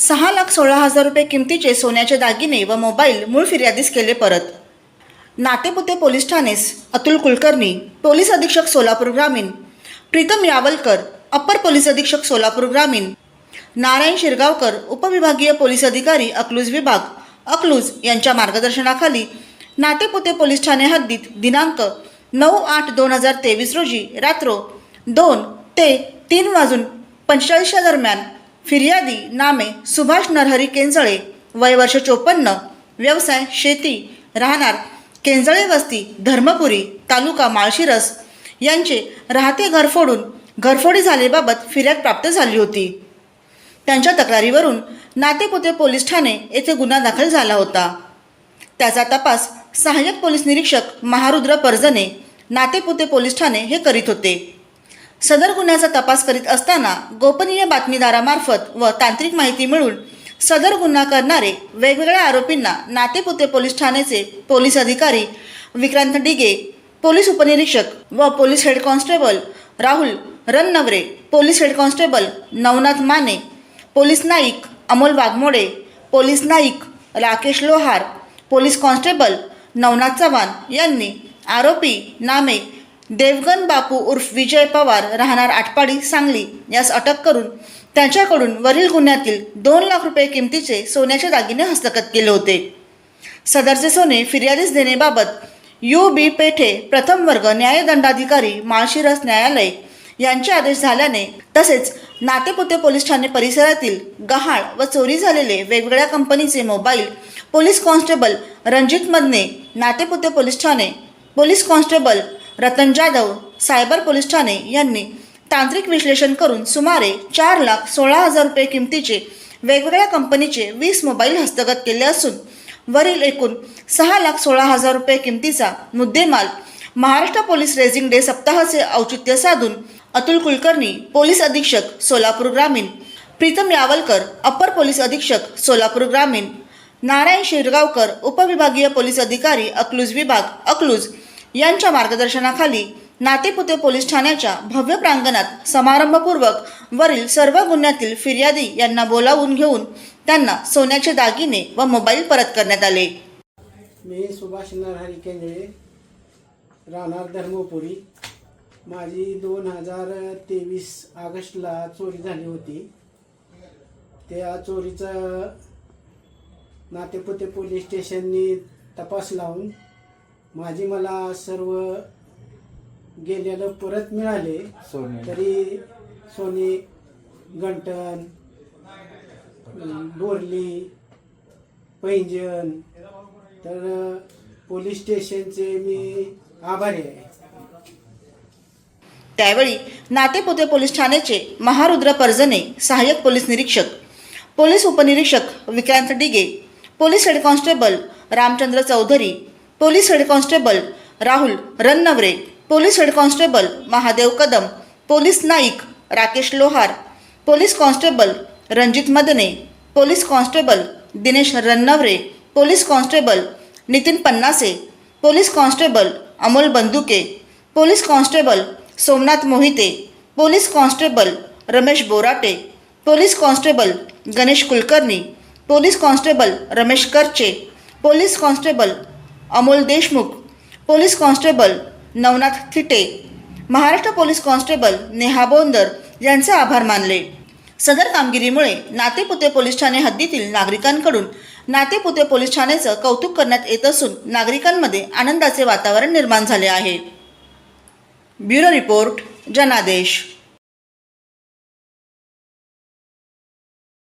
सहा लाख सोळा हजार रुपये किमतीचे सोन्याचे दागिने व मोबाईल मूळ फिर्यादीस केले परत. नातेपुते पोलीस ठाणेस अतुल कुलकर्णी पोलीस अधीक्षक सोलापूर ग्रामीण प्रीतम यावलकर अप्पर पोलीस अधीक्षक सोलापूर ग्रामीण नारायण शिरगावकर उपविभागीय पोलीस अधिकारी अकलूज विभाग अकलूज यांच्या मार्गदर्शनाखाली नातेपुते पोलीस ठाणे हद्दीत दिनांक नऊ आठ दोन हजार तेवीस रोजी रात्र दोन ते तीन वाजून पंचेचाळीसच्या दरम्यान फिर्यादी नामे सुभाष नरहरी केंजळे वय वर्ष चोपन्न व्यवसाय शेती राहणार केंजळे वस्ती धर्मपुरी तालुका माळशिरस. यांचे राहते घर फोडून घरफोडी झालेबाबत फिर्याद प्राप्त झाली होती. त्यांच्या तक्रारीवरून नातेपुते पोलीस ठाणे येथे गुन्हा दाखल झाला होता. त्याचा तपास सहाय्यक पोलीस निरीक्षक महारुद्र परजने नातेपुते पोलीस ठाणे हे करीत होते. सदर गुन्ह्याचा तपास करीत असताना गोपनीय बातमीदारामार्फत व तांत्रिक माहिती मिळून सदर गुन्हा करणारे वेगवेगळ्या आरोपींना नातेपुते पोलीस ठाण्याचे पोलीस अधिकारी विक्रांत डिगे पोलीस उपनिरीक्षक व police head constable Rahul Ranaware police head constable Navnath Mane police Naik Amol Waghmode police Naik Rakesh Lohar police constable Navnath Chavan यांनी आरोपी नामे देवगन बापू उर्फ विजय पवार राहणार आटपाडी सांगली. यास अटक करून त्यांच्याकडून वरील गुन्ह्यातील दोन लाख रुपये किमतीचे सोन्याचे दागिने हस्तगत केले होते. सदरचे सोने फिर्यादीस देण्याबाबत यू बी पेठे प्रथम वर्ग न्यायदंडाधिकारी माळशिरस न्यायालय यांचे आदेश झाल्याने तसेच नातेपुते पोलीस ठाणे परिसरातील गहाळ व चोरी झालेले वेगवेगळ्या कंपनीचे mobile police constable Ranjit Madane Natepute police Thane police constable Ratan Jadhav cyber police Thane यांनी तांत्रिक विश्लेषण करून सुमारे चार लाख सोळा हजार रुपये किमतीचे वेगवेगळ्या कंपनीचे वीस मोबाईल हस्तगत केले असून वरील एकूण सहा लाख सोळा हजार रुपये किमतीचा मुद्देमाल महाराष्ट्र पोलीस रेझिंग डे सप्ताहाचे औचित्य साधून अतुल कुलकर्णी पोलीस अधीक्षक सोलापूर ग्रामीण प्रीतम यावलकर अप्पर पोलीस अधीक्षक सोलापूर ग्रामीण नारायण शिरगावकर उपविभागीय पोलीस अधिकारी अकलूज विभाग अकलूज यांच्या मार्गदर्शनाखाली नातेपुते पोलीस ठाण्याच्या भव्य प्रांगणात समारंभपूर्वक वरील सर्व गुन्ह्यातील फिर्यादी यांना बोलावून घेऊन त्यांना सोन्याचे दागिने व मोबाईल परत करण्यात आले. मी सुभाष नरहरी केंद्रे राहणार धर्मपुरी. माझी दोन हजार तेवीस ऑगस्टला चोरी झाली होती. त्या चोरीचं नातेपुते पोलीस स्टेशननी तपास लावून माझी मला सर्व गेलेलं परत मिळाले. सोने. तरी सोने गंटन बोरली पैंजण. तर पोलीस स्टेशनचे मी आभारी आहे. त्यावेळी नातेपुते पोलीस ठाण्याचे महारुद्र परजने सहाय्यक पोलीस निरीक्षक पोलीस उपनिरीक्षक Vikrant Dige police head constable Ramchandra Chaudhari police head constable Rahul Ranaware, police head constable Mahadev Kadam, police Naik Rakesh Lohar, police constable Ranjit Madane, police constable Dinesh Ranaware, police constable Nitin Pannase, police constable Amol Banduke, police constable Somnath Mohite, police constable Ramesh Borate, police constable Ganesh Kulkarni, police constable Ramesh Karche, police constable Amol Deshmukh police constable Navnath Thite Maharashtra police constable Neha Bondar यांचे आभार मानले. सदर कामगिरीमुळे Natepute police Thane हद्दीतील नागरिकांकडून Natepute police ठाण्याचं कौतुक करण्यात येत असून नागरिकांमध्ये आनंदाचे वातावरण निर्माण झाले आहे. ब्युरो रिपोर्ट जनादेश.